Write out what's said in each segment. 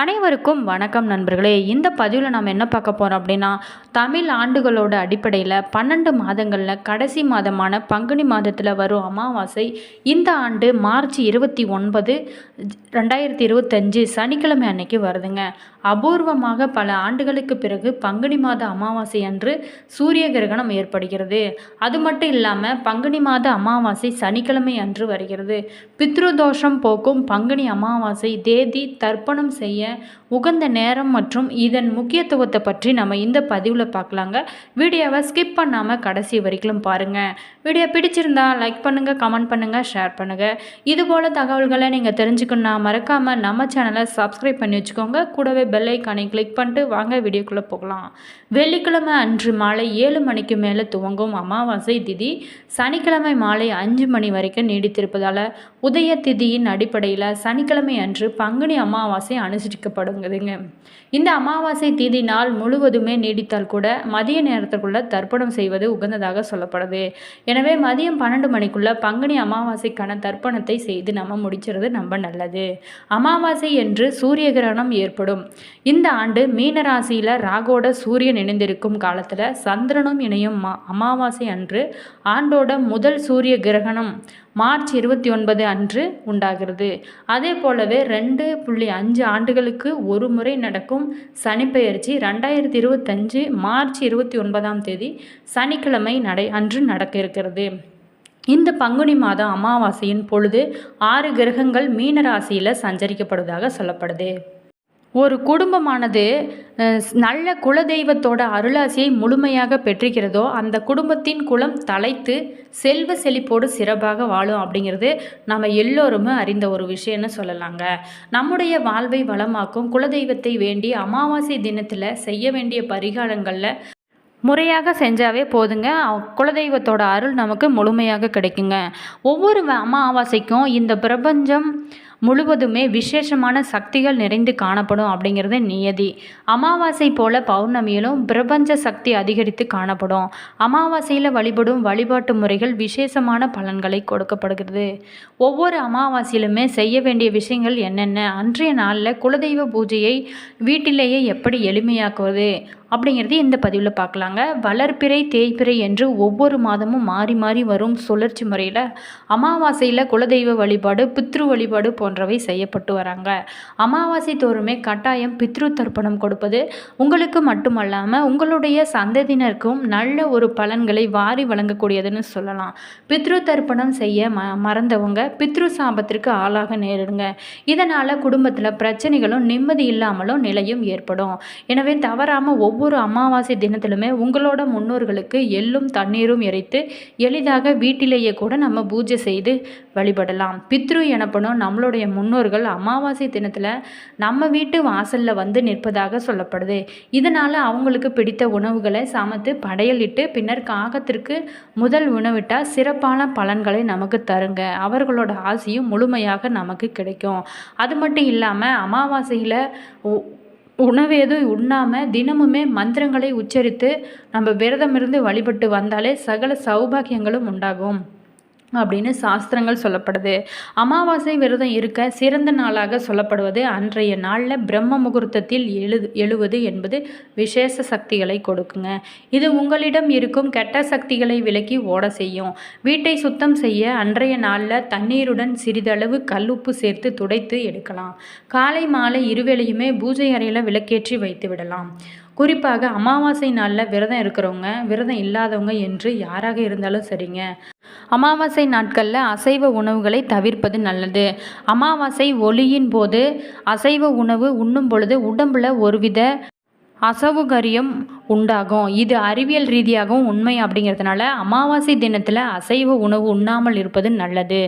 அனைவருக்கும் வணக்கம் நண்பர்களே. இந்த பதிவில் நம்ம என்ன பார்க்க போகிறோம் அப்படின்னா தமிழ் ஆண்டுகளோட அடிப்படையில் பன்னெண்டு மாதங்களில் கடைசி மாதமான பங்குனி மாதத்தில் வரும் அமாவாசை. இந்த ஆண்டு மார்ச் இருபத்தி ஒன்பது ரெண்டாயிரத்தி இருபத்தஞ்சு சனிக்கிழமை அன்னைக்கு வருதுங்க. அபூர்வமாக பல ஆண்டுகளுக்கு பிறகு பங்குனி மாத அமாவாசை அன்று சூரிய கிரகணம் ஏற்படுகிறது. அது மட்டும் இல்லாமல் பங்குனி மாத அமாவாசை சனிக்கிழமை அன்று வருகிறது. பித்ருதோஷம் போக்கும் பங்குனி அமாவாசை தேதி தர்ப்பணம் செய்ய உகந்த நேரம் மற்றும் இதன் முக்கியத்துவத்தை பற்றி நம்ம இந்த பதிவில் பார்க்கலாங்க. வீடியோவை ஸ்கிப் பண்ணாமல் கடைசி வரைக்கும் பாருங்கள் வீடியோ பிடிச்சிருந்தா லைக் பண்ணுங்கள் கமெண்ட் பண்ணுங்கள் ஷேர் பண்ணுங்கள் இதுபோல் தகவல்களை நீங்கள் தெரிஞ்சுக்கணுன்னா மறக்காமல் நம்ம சேனலை சப்ஸ்கிரைப் பண்ணி வச்சுக்கோங்க. கூடவே பெல் ஐக்கானை கிளிக் பண்ணிட்டு வாங்க வீடியோக்குள்ளே போகலாம். வெள்ளிக்கிழமை அன்று மாலை ஏழு மணிக்கு மேலே துவங்கும் அமாவாசை திதி சனிக்கிழமை மாலை அஞ்சு மணி வரைக்கும் நீடித்திருப்பதால் உதய திதியின் அடிப்படையில் சனிக்கிழமை அன்று பங்குனி அமாவாசை அனுசரிக்கப்படுங்குதுங்க இந்த அமாவாசை திதி நாள் முழுவதுமே நீடித்தால் கூட மதிய நேரத்துக்குள்ளே தர்ப்பணம் செய்வது உகந்ததாக சொல்லப்படுது. எனவே மதியம் பன்னெண்டு மணிக்குள்ளே பங்குனி அமாவாசைக்கான தர்ப்பணத்தை செய்து நம்ம முடிச்சிறது ரொம்ப நல்லது. அமாவாசை என்று சூரிய கிரகணம் ஏற்படும். இந்த ஆண்டு மீனராசியில் ராகோட சூரியன் இணைந்திருக்கும் காலத்தில் சந்திரனும் இணையும் மா அமாவாசை அன்று ஆண்டோட முதல் சூரிய கிரகணம் மார்ச் இருபத்தி ஒன்பது அன்று உண்டாகிறது. அதே போலவே ரெண்டு புள்ளி அஞ்சு ஆண்டுகளுக்கு ஒரு முறை நடக்கும் சனிப்பெயர்ச்சி ரெண்டாயிரத்தி இருபத்தஞ்சு மார்ச் இருபத்தி ஒன்பதாம் தேதி சனிக்கிழமை நடை அன்று நடக்க இருக்கிறது. இந்த பங்குனி மாதம் அமாவாசையின் பொழுது ஆறு கிரகங்கள் மீன ராசியில் சஞ்சரிக்கப்படுவதாக சொல்லப்படுது. ஒரு குடும்பமானது நல்ல குலதெய்வத்தோட அருளாசியை முழுமையாக பெற்றிருக்கிறதோ அந்த குடும்பத்தின் குலம் தலைத்து செல்வ செழிப்போடு சிறப்பாக வாழும் அப்படிங்கிறது நம்ம எல்லோருமே அறிந்த ஒரு விஷயம்னு சொல்லலாங்க. நம்முடைய வாழ்வை வளமாக்கும் குலதெய்வத்தை வேண்டி அமாவாசை தினத்தில் செய்ய வேண்டிய பரிகாரங்களில் முறையாக செஞ்சாவே போதுங்க. குலதெய்வத்தோட அருள் நமக்கு முழுமையாக கிடைக்குங்க. ஒவ்வொரு அமாவாசைக்கும் இந்த பிரபஞ்சம் முழுவதுமே விசேஷமான சக்திகள் நிறைந்து காணப்படும் அப்படிங்கிறது நியதி. அமாவாசை போல பௌர்ணமியிலும் பிரபஞ்ச சக்தி அதிகரித்து காணப்படும். அமாவாசையில் வழிபடும் வழிபாட்டு முறைகள் விசேஷமான பலன்களை கொடுக்கப்படுகிறது. ஒவ்வொரு அமாவாசையிலுமே செய்ய வேண்டிய விஷயங்கள் என்னென்ன? அன்றைய நாளில் குலதெய்வ பூஜையை வீட்டிலேயே எப்படி எளிமையாக்குவது? அப்படிங்கிறது இந்த பதிவில் பார்க்கலாங்க. வளர்ப்பிறை தேய்ப்பிறை என்று ஒவ்வொரு மாதமும் மாறி மாறி வரும் சுழற்சி முறையில் அமாவாசையில் குலதெய்வ வழிபாடு பித்ரு வழிபாடு போன்றவை செய்யப்பட்டு வராங்க. அமாவாசை தோறுமே கட்டாயம் பித்ரு தர்ப்பணம் கொடுப்பது உங்களுக்கு மட்டுமல்லாமல் உங்களுடைய சந்ததியினருக்கும் நல்ல ஒரு பலன்களை வாரி வழங்கக்கூடியதுன்னு சொல்லலாம். பித்ரு தர்ப்பணம் செய்ய ம மறந்தவங்க பித்ரு சாபத்திற்கு ஆளாக நேரிடுங்க. இதனால் குடும்பத்தில் பிரச்சனைகளும் நிம்மதி இல்லாமலும் நிலையும் ஏற்படும். எனவே தவறாமல் ஒவ்வொரு ஒவ்வொரு அமாவாசை தினத்திலுமே உங்களோட முன்னோர்களுக்கு எள்ளும் தண்ணீரும் இறைத்து எளிதாக வீட்டிலேயே கூட நம்ம பூஜை செய்து வழிபடலாம். பித்ரு எனப்படும் நம்மளுடைய முன்னோர்கள் அமாவாசை தினத்தில் நம்ம வீட்டு வாசலில் வந்து நிற்பதாக சொல்லப்படுது. இதனால் அவங்களுக்கு பிடித்த உணவுகளை சமைத்து படையலிட்டு பின்னர் காகத்திற்கு முதல் உணவிட்டால் சிறப்பான பலன்களை நமக்கு தருங்க. அவர்களோட ஆசையும் முழுமையாக நமக்கு கிடைக்கும். அது மட்டும் இல்லாமல் அமாவாசையில் உணவு எதுவும் உண்ணாமல் தினமுமே மந்திரங்களை உச்சரித்து நம்ம விரதம் இருந்து வழிபட்டு வந்தாலே சகல சௌபாகியங்களும் உண்டாகும். அப்படின்னு சாஸ்திரங்கள் சொல்லப்படுது. அமாவாசை விரதம் இருக்க சிறந்த நாளாக சொல்லப்படுவது அன்றைய நாளில் பிரம்ம முகூர்த்தத்தில் எழுது எழுவது என்பது விசேஷ சக்திகளை கொடுக்குங்க. இது உங்களிடம் இருக்கும் கெட்ட சக்திகளை விலக்கி ஓட செய்யும். வீட்டை சுத்தம் செய்ய அன்றைய நாளில் தண்ணீருடன் சிறிதளவு கல்லுப்பு சேர்த்து துடைத்து எடுக்கலாம். காலை மாலை இருவேளையுமே பூஜை அறையில் விளக்கேற்றி வைத்து விடலாம். குறிப்பாக அமாவாசை நாளில் விரதம் இருக்கிறவங்க விரதம் இல்லாதவங்க என்று யாராக இருந்தாலும் சரிங்க. அமாவாசை நாட்களில் அசைவ உணவுகளை தவிர்ப்பது நல்லது. அமாவாசை ஒளியின் போது அசைவ உணவு உண்ணும் பொழுது உடம்பில் ஒருவித அசௌகரியம் உண்டாகும். இது அறிவியல் ரீதியாகவும் உண்மை அப்படிங்கிறதுனால அமாவாசை தினத்தில் அசைவ உணவு உண்ணாமல் இருப்பது நல்லது.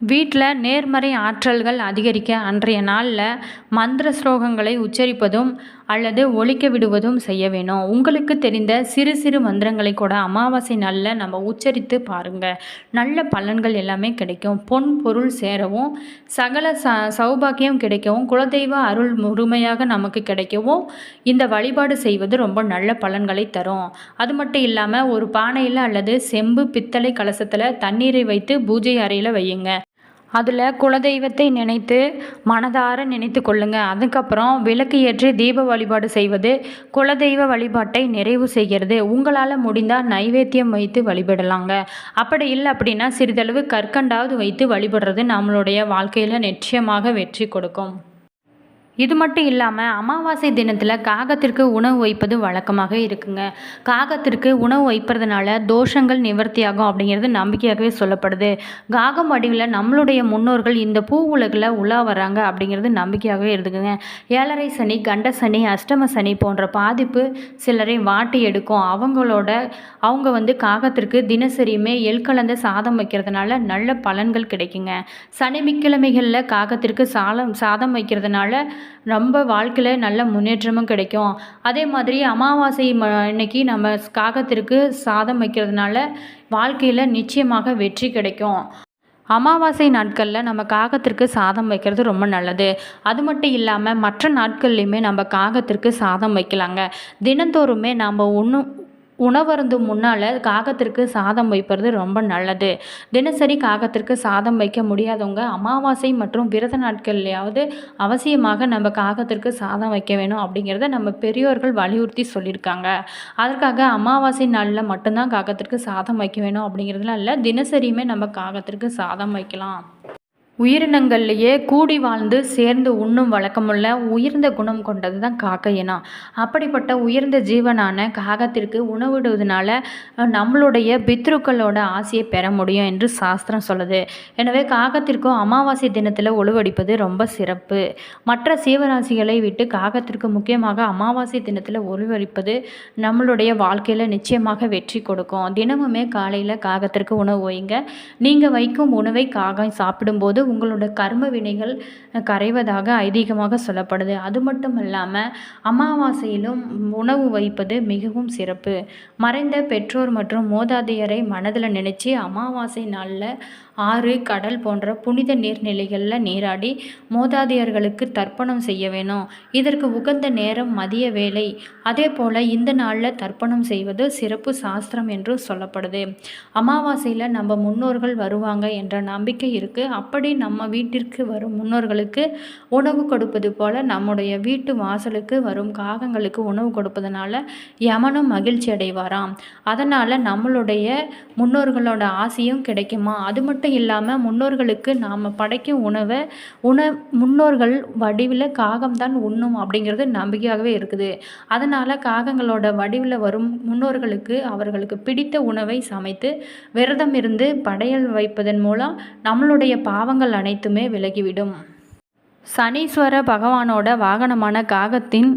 வீட்டில் நேர்மறை ஆற்றல்கள் அதிகரிக்க அன்றைய நாளில் மந்திர ஸ்லோகங்களை உச்சரிப்பதும் அல்லது ஒழிக்க விடுவதும் செய்ய வேணும். உங்களுக்கு தெரிந்த சிறு சிறு மந்திரங்களை கூட அமாவாசை நாளில் நம்ம உச்சரித்து பாருங்கள் நல்ல பலன்கள் எல்லாமே கிடைக்கும். பொன் பொருள் சேரவும் சகல ச சௌபாக்கியம் கிடைக்கவும் குலதெய்வ அருள் முழுமையாக நமக்கு கிடைக்கவும் இந்த வழிபாடு செய்வது ரொம்ப நல்ல பலன்களை தரும். அது மட்டும் இல்லாமல் ஒரு பானையில் அல்லது செம்பு பித்தளை கலசத்தில் தண்ணீரை வைத்து பூஜை அறையில் வையுங்க. அதில் குலதெய்வத்தை நினைத்து மனதார நினைத்து கொள்ளுங்க. அதுக்கப்புறம் விளக்கு ஏற்றி தீப வழிபாடு செய்வது குலதெய்வ வழிபாட்டை நிறைவு செய்கிறது. உங்களால் முடிந்தால் நைவேத்தியம் வைத்து வழிபடலாங்க. அப்படி இல்லை அப்படின்னா சிறிதளவு கற்கண்டாவது வைத்து வழிபடுறது நம்மளுடைய வாழ்க்கையில் நிச்சயமாக வெற்றி கொடுக்கும். இது மட்டும் இல்லாமல் அமாவாசை தினத்தில் காகத்திற்கு உணவு வைப்பது வழக்கமாக இருக்குங்க. காகத்திற்கு உணவு வைப்பதுனால தோஷங்கள் நிவர்த்தியாகும் அப்படிங்கிறது நம்பிக்கையாகவே சொல்லப்படுது. காகம் வடிவில் நம்மளுடைய முன்னோர்கள் இந்த பூ உலகில் உலா வராங்க அப்படிங்கிறது நம்பிக்கையாகவே இருக்குங்க ஏழரை சனி கண்ட சனி அஷ்டம சனி போன்ற பாதிப்பு சிலரை வாட்டி எடுக்கும். அவங்களோட அவங்க வந்து காகத்திற்கு தினசரியுமே எள் கலந்த சாதம் வைக்கிறதுனால நல்ல பலன்கள் கிடைக்குங்க. சனிக்கிழமைகளில் காகத்திற்கு சாலம் சாதம் வைக்கிறதுனால ரொம்ப வாழ்க்கையில் நல்ல முன்னேற்றமும் கிடைக்கும். அதே மாதிரி அமாவாசை ம அன்னைக்கு நம்ம காகத்திற்கு சாதம் வைக்கிறதுனால வாழ்க்கையில் நிச்சயமாக வெற்றி கிடைக்கும். அமாவாசை நாட்களில் நம்ம காகத்திற்கு சாதம் வைக்கிறது ரொம்ப நல்லது. அது மட்டும் இல்லாமல் மற்ற நாட்கள்லையுமே நம்ம காகத்திற்கு சாதம் வைக்கலாங்க. தினந்தோறுமே நாம் ஒன்றும் உணவருந்து முன்னால் காகத்திற்கு சாதம் வைப்பது ரொம்ப நல்லது. தினசரி காகத்திற்கு சாதம் வைக்க முடியாதவங்க அமாவாசை மற்றும் விரத நாட்கள்லையாவது அவசியமாக நம்ம காகத்திற்கு சாதம் வைக்க வேணும் அப்படிங்கிறத நம்ம பெரியோர்கள் வலியுறுத்தி சொல்லியிருக்காங்க. அதற்காக அமாவாசை நாளில் மட்டும்தான் காகத்திற்கு சாதம் வைக்க வேணும் அப்படிங்கிறதுலாம் இல்லை. தினசரியுமே நம்ம காகத்திற்கு சாதம் வைக்கலாம். உயிரினங்கள்லேயே கூடி வாழ்ந்து சேர்ந்து உண்ணும் வழக்கமுள்ள உயர்ந்த குணம் கொண்டது தான் காக்கை இனம் அப்படிப்பட்ட உயர்ந்த ஜீவனான காகத்திற்கு உணவிடுவதனால நம்மளுடைய பித்ருக்களோட ஆசையை பெற முடியும் என்று சாஸ்திரம் சொல்லுது. எனவே காகத்திற்கும் அமாவாசை தினத்தில் உழுவடிப்பது ரொம்ப சிறப்பு. மற்ற சீவராசிகளை விட்டு காகத்திற்கு முக்கியமாக அமாவாசை தினத்தில் உழுவடிப்பது நம்மளுடைய வாழ்க்கையில் நிச்சயமாக வெற்றி கொடுக்கும். தினமுமே காலையில் காகத்திற்கு உணவு வைங்க. நீங்கள் வைக்கும் உணவை காகம் சாப்பிடும்போது உங்களோட கர்ம வினைகள் கரைவதாக ஐதீகமாக சொல்லப்படுது. அது மட்டும் இல்லாமல் அமாவாசையிலும் உணவு வைப்பது மிகவும் சிறப்பு. மறைந்த பெற்றோர் மற்றும் மூதாதையரை மனதில் நினச்சி அமாவாசை நாளில் ஆறு கடல் போன்ற புனித நீர்நிலைகளில் நீராடி மூதாதையர்களுக்கு தர்ப்பணம் செய்ய வேணும். இதற்கு உகந்த நேரம் மதிய வேலை அதே போல் இந்த நாளில் தர்ப்பணம் செய்வது சிறப்பு சாஸ்திரம் என்று சொல்லப்படுது. அமாவாசையில் நம்ம முன்னோர்கள் வருவாங்க என்ற நம்பிக்கை இருக்குது அப்படி நம்ம வீட்டிற்கு வரும் முன்னோர்களுக்கு உணவு கொடுப்பது போல் நம்முடைய வீட்டு வாசலுக்கு வரும் காகங்களுக்கு உணவு கொடுப்பதனால யமனும் மகிழ்ச்சி அடைவாராம். அதனால் நம்மளுடைய முன்னோர்களோட ஆசையும் கிடைக்குமா? அது மட்டும் மட்டும் இல்லாமல் முன்னோர்களுக்கு நாம் படைக்கும் உணவை உண முன்னோர்கள் வடிவில் காகம்தான் உண்ணும் அப்படிங்கிறது நம்பிக்கையாகவே இருக்குது. அதனால் காகங்களோட வடிவில் வரும் முன்னோர்களுக்கு அவர்களுக்கு பிடித்த உணவை சமைத்து விரதம் இருந்து படையல் வைப்பதன் மூலம் நம்மளுடைய பாவங்கள் அனைத்துமே விலகிவிடும். சனீஸ்வர பகவானோட வாகனமான காகத்தின்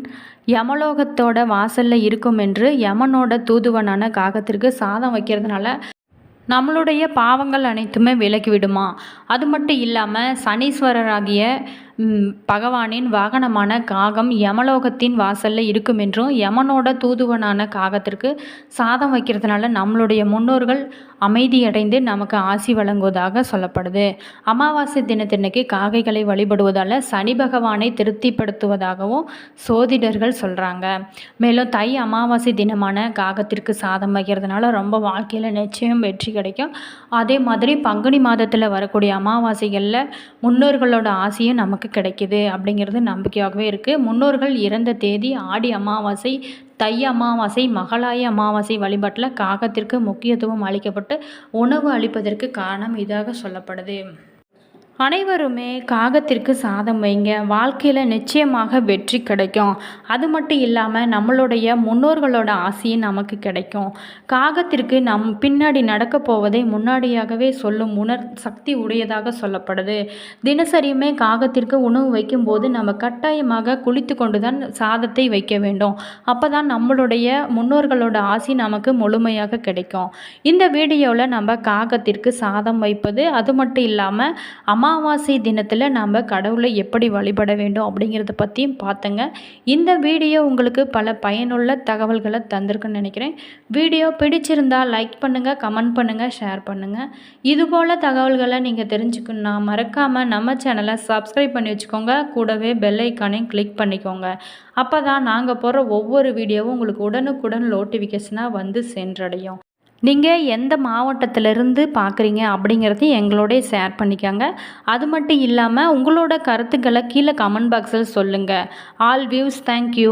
யமலோகத்தோட வாசலில் இருக்கும் என்று யமனோட தூதுவனான காகத்திற்கு சாதம் வைக்கிறதுனால நம்மளுடைய பாவங்கள் அனைத்துமே விலகிவிடுமா? அது மட்டும் இல்லாமல் சனீஸ்வரராகிய பகவானின் வாகனமான காகம் யமலோகத்தின் வாசலில் இருக்கும் என்றும் யமனோட தூதுவனான காகத்திற்கு சாதம் வைக்கிறதுனால நம்மளுடைய முன்னோர்கள் அமைதியடைந்து நமக்கு ஆசி வழங்குவதாக சொல்லப்படுது. அமாவாசை தினத்தின்னைக்கு காகைகளை வழிபடுவதால் சனி பகவானை திருப்திப்படுத்துவதாகவும் சோதிடர்கள் சொல்கிறாங்க மேலும் தை அமாவாசை தினமான காகத்திற்கு சாதம் வைக்கிறதுனால ரொம்ப வாழ்க்கையில் நிச்சயம் வெற்றி கிடைக்கும். அதே மாதிரி பங்குனி மாதத்தில் வரக்கூடிய அமாவாசைகளில் முன்னோர்களோட ஆசையும் நமக்கு நமக்கு கிடைக்கிது அப்படிங்கிறது நம்பிக்கையாகவே இருக்குது முன்னோர்கள் இறந்த தேதி ஆடி அமாவாசை தை அமாவாசை மகளாய அமாவாசை வழிபாட்டில் காகத்திற்கு முக்கியத்துவம் அளிக்கப்பட்டு உணவு அளிப்பதற்கு காரணம் இதாக சொல்லப்படுது. அனைவருமே காகத்திற்கு சாதம் வைங்க. வாழ்க்கையில் நிச்சயமாக வெற்றி கிடைக்கும். அது மட்டும் இல்லாமல் நம்மளுடைய முன்னோர்களோட ஆசையும் நமக்கு கிடைக்கும். காகத்திற்கு நம் பின்னாடி நடக்க போவதை முன்னாடியாகவே சொல்லும் உணர் சக்தி உடையதாக சொல்லப்படுது. தினசரியுமே காகத்திற்கு உணவு வைக்கும்போது நம்ம கட்டாயமாக குளித்து கொண்டு தான் சாதத்தை வைக்க வேண்டும். அப்போ தான் நம்மளுடைய முன்னோர்களோட ஆசை நமக்கு முழுமையாக கிடைக்கும். இந்த வீடியோவில் நம்ம காகத்திற்கு சாதம் வைப்பது அது மட்டும் இல்லாமல் அம்மா அமாவாசை தினத்தில் நாம் கடவுளை எப்படி வழிபட வேண்டும் அப்படிங்கிறத பற்றியும் பார்த்தங்க. இந்த வீடியோ உங்களுக்கு பல பயனுள்ள தகவல்களை தந்திருக்குன்னு நினைக்கிறேன். வீடியோ பிடிச்சிருந்தால் லைக் பண்ணுங்கள் கமெண்ட் பண்ணுங்கள் ஷேர் பண்ணுங்கள் இதுபோல் தகவல்களை நீங்கள் தெரிஞ்சுக்கணுன்னா மறக்காமல் நம்ம சேனலை சப்ஸ்கிரைப் பண்ணி வச்சுக்கோங்க. கூடவே பெல் ஐக்கானையும் கிளிக் பண்ணிக்கோங்க. அப்போ தான் நாங்கள் போகிற ஒவ்வொரு வீடியோவும் உங்களுக்கு உடனுக்குடன் நோட்டிஃபிகேஷனாக வந்து சென்றடையும். நீங்கள் எந்த மாவட்டத்திலிருந்து பார்க்குறீங்க அப்படிங்கிறதையும் எங்களோடய ஷேர் பண்ணிக்கோங்க. அது மட்டும் இல்லாமல் உங்களோட கருத்துக்களை கீழே கமெண்ட் பாக்ஸில் சொல்லுங்கள் ஆல் வியூஸ் தேங்க்யூ